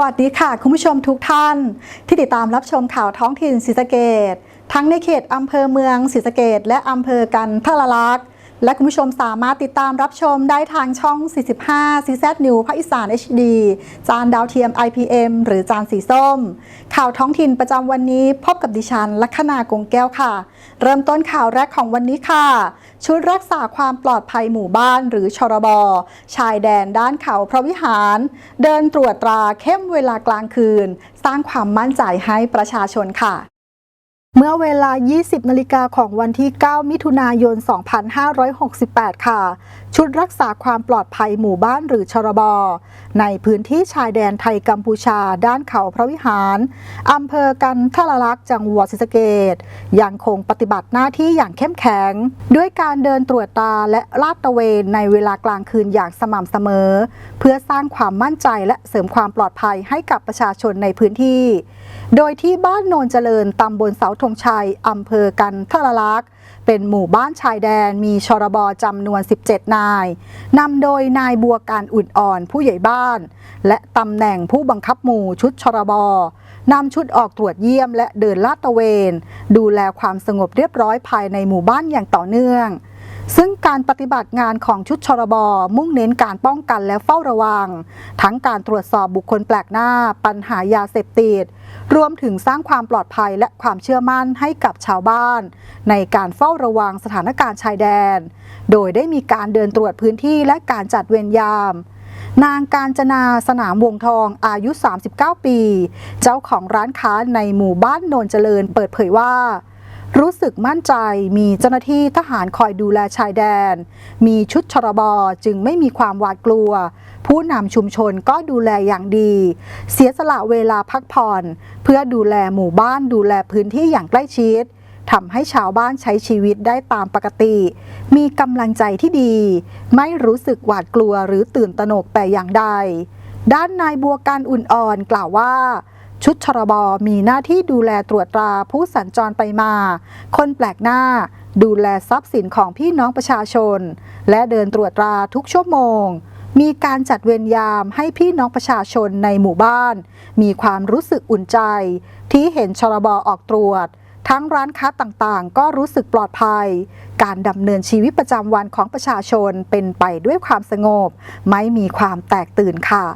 วัสดีค่ะ คุณผู้ชมทุกท่าน ที่ติดตามรับชมข่าวท้องถิ่นศรีสะเกดทั้งในเขตอำเภอเมืองศรีสะเกดและอำเภอกันทรลักษณ์ และคุณผู้ชมสามารถติดตามรับชมได้ทางช่อง 45 CZ New ภาคอีสาน HD จานดาวเทียม IPM หรือจานสีส้ม ข่าวท้องถิ่นประจำวันนี้พบกับดิฉัน ลัคนากงแก้วค่ะ เริ่มต้นข่าวแรกของวันนี้ค่ะ ชุดรักษาความปลอดภัยหมู่บ้านหรือชรบ ชายแดนด้านเขาพระวิหาร เดินตรวจตราเข้มเวลากลางคืน สร้างความมั่นใจให้ประชาชนค่ะ เมื่อเวลา 20นาฬิกาของวันที่ 9 มิถุนายน 2568 ค่ะ ชุดรักษาความปลอดภัยหมู่บ้านหรือชรบ ในพื้นที่ชายแดนไทยกัมพูชา ด้านเขาพระวิหาร อำเภอกันทรลักษ์จังหวัดศรีสะเกดยังคงปฏิบัติหน้าที่อย่างเข้มแข็ง ด้วยการเดินตรวจตาและลาดตระเวนในเวลากลางคืนอย่างสม่ำเสมอ เพื่อสร้างความมั่นใจและเสริมความปลอดภัยให้กับประชาชนในพื้นที่โดยที่บ้านโนนเจริญตำบลเสาธงชัยอำเภอกันทรลักษณ์เป็นหมู่บ้านชายแดนมีชรบจำนวน 17 นาย นำโดยนายบัวการอุ่นอ่อนผู้ใหญ่บ้าน และตำแหน่งผู้บังคับหมู่ชุดชรบนำชุดออกตรวจเยี่ยมและเดินลาดตระเวน ดูแลความสงบเรียบร้อยภายในหมู่บ้านอย่างต่อเนื่อง ซึ่งการปฏิบัติงานของชุดชรบมุ่งเน้นการป้องกันและเฝ้าระวัง ทั้งการตรวจสอบบุคคลแปลกหน้า ปัญหายาเสพติด รวมถึงสร้างความปลอดภัยและความเชื่อมั่นให้กับชาวบ้าน ในการเฝ้าระวังสถานการณ์ชายแดน โดยได้มีการเดินตรวจพื้นที่และการจัดเวรยามนางการจนาสนามวงทองอายุ 39 ปี เจ้าของร้านค้าในหมู่บ้านโนนเจริญเปิดเผยว่า รู้สึกมั่นใจมีเจ้าหน้าที่ทหารคอยดูแลชายแดน มีชุดชรบจึงไม่มีความหวาดกลัว ผู้นำชุมชนก็ดูแลอย่างดี เสียสละเวลาพักผ่อน เพื่อดูแลหมู่บ้านดูแลพื้นที่อย่างใกล้ชิดทำให้ชาวบ้านใช้ชีวิตได้ตามปกติ มีกำลังใจที่ดี ไม่รู้สึกหวาดกลัวหรือตื่นตระหนกแต่อย่างใด ด้านนายบัวการอุ่นอ่อนกล่าวว่า ชุดชรบมีหน้าที่ดูแลตรวจตราผู้สัญจรไปมา คนแปลกหน้า ดูแลทรัพย์สินของพี่น้องประชาชน และเดินตรวจตราทุกชั่วโมง มีการจัดเวรยามให้พี่น้องประชาชนในหมู่บ้าน มีความรู้สึกอุ่นใจ ที่เห็นชรบออกตรวจ ทั้งร้านค้าต่างๆ ก็รู้สึกปลอดภัย การดำเนินชีวิตประจำวันของประชาชนเป็นไปด้วยความสงบ ไม่มีความแตกตื่นค่ะ